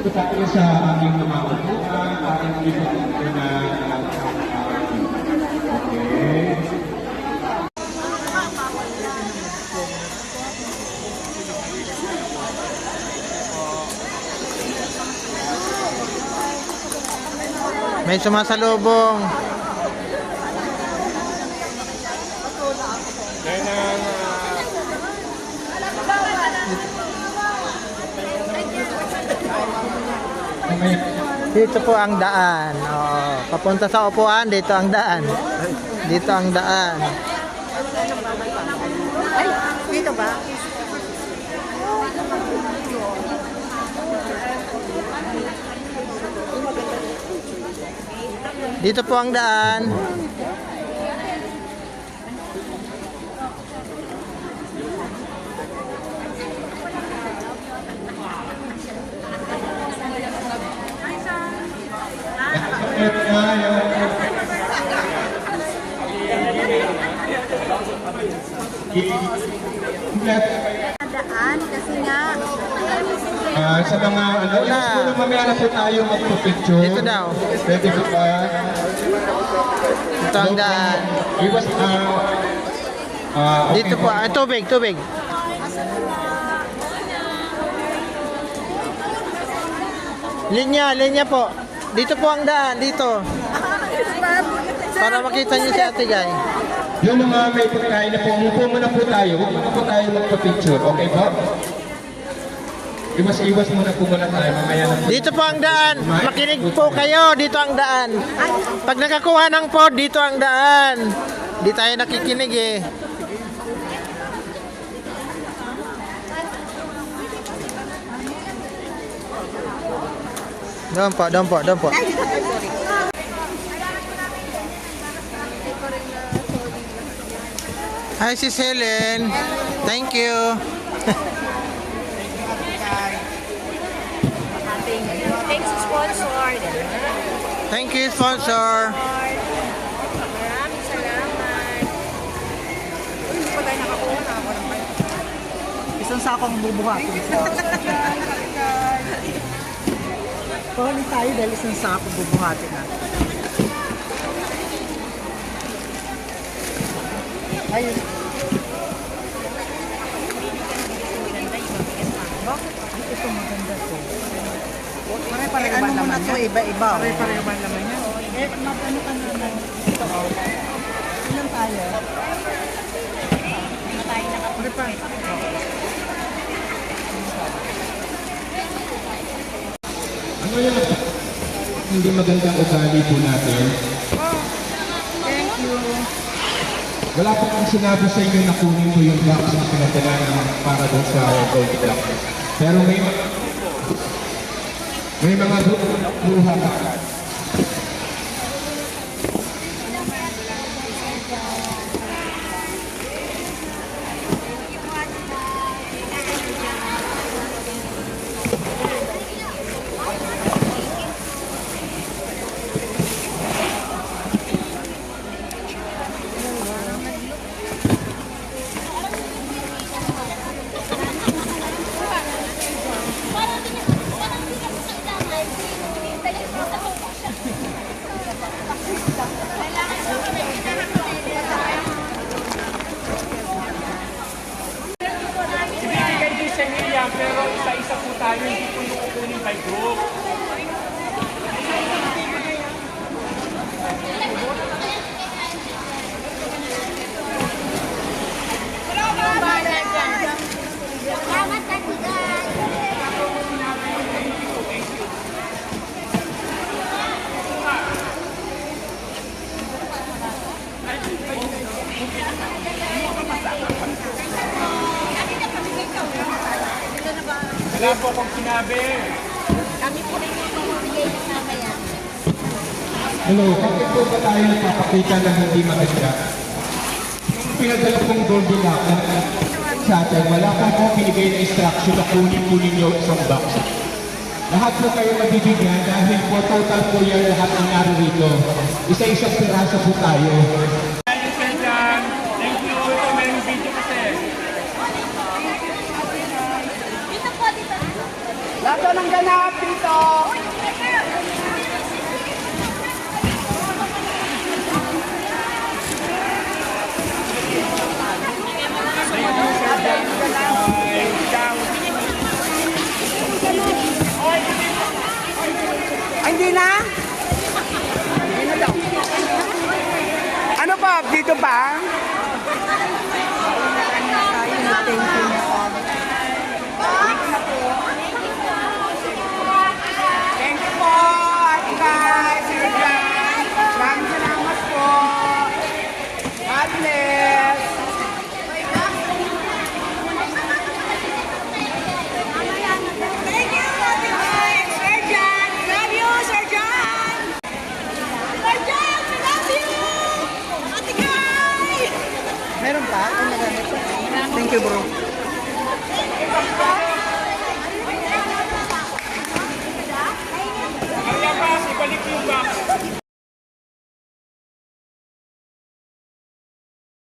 Dito tayo sa aming mga upuan, parang dito dito na Okay. May sumasalubong. Mamaya, Dito po ang daan. Oo. Papunta sa upuan, dito ang daan. Dito ang daan. Ay, dito ba? Dito po ang daan. At uh, yung Daan kasi nga. Ah, sa mga ano, yes, muna mamaya na po tayo magpapicture. Dito daw. Pwede po ba? Dito ang daan. Iwas, ah, ah, okay Dito po. Ah, tubig, tubig. Linya, linya po. Dito po ang daan, dito. Para makita niyo si Ate Guy. Yung mga may pagkain na po, umupo muna po tayo. Huwag muna po tayo magpa-picture. Okay po? Iwas-iwas muna po muna tayo. Mamaya na po. Dito po ang daan. Makinig po kayo. Dito ang daan. Pag nakakuha ng pod, dito ang daan. Di tayo nakikinig eh. Po, doon po. Hi, Sis Helen. Thank you. Thanks to sponsor. Thank you, sponsor. Maraming salamat. Hindi pa tayo nakakuha. Ng bike. Isang sakong bubuhatin. Pahuli tayo dahil isang sako bubuhatin na. Ayun. Bakit? Ay, ito maganda to. Pare-pareho ano naman to, iba-iba. Pare-pareho ba naman yan? Eh, mag-ano ka naman. Ito, oh. Ilan tayo? Ano hindi magandang ugali po natin? Thank you. Wala po akong sinabi sa inyo na kunin ko yung box na pinadala naman para doon sa gold block. Pero may mga may mga lu- luha ka. Pero isa-isa po tayo, hindi po yung kukunin by. Salamat, Ate Guy. Wala po akong sinabi. Kami po rin yung pamamigay ng mamaya. Hello, bakit po ba tayo nagpapakita ng hindi maganda? Yung pinadala pong gold block sa atin, wala po po binigay na instruction na kunin po ninyo isang box. Lahat po kayo mabibigyan dahil po total po yan lahat ng narito. Isa-isang piraso po tayo. Lahat ng ganap dito. Ay, hindi na? Ano pa? Dito pa? Balik yung box.